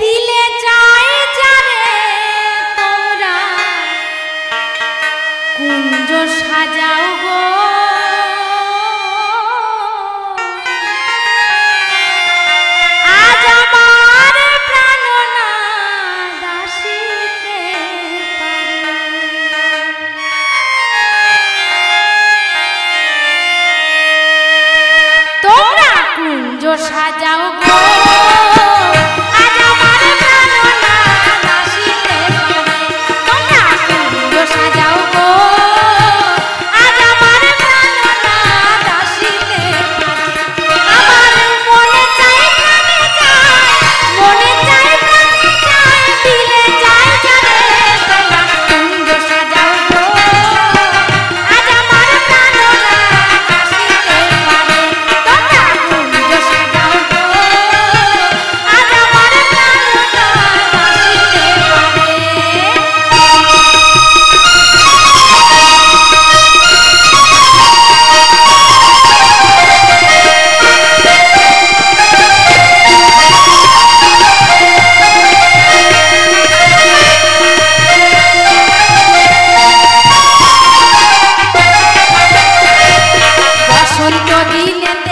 দিলে যায় যাবে তোরা। কুঞ্জ সাজাও গো। আজ আমার প্রাণনা দাসিতে তোমরা কুঞ্জ সাজাও গো। মন যদি নেতা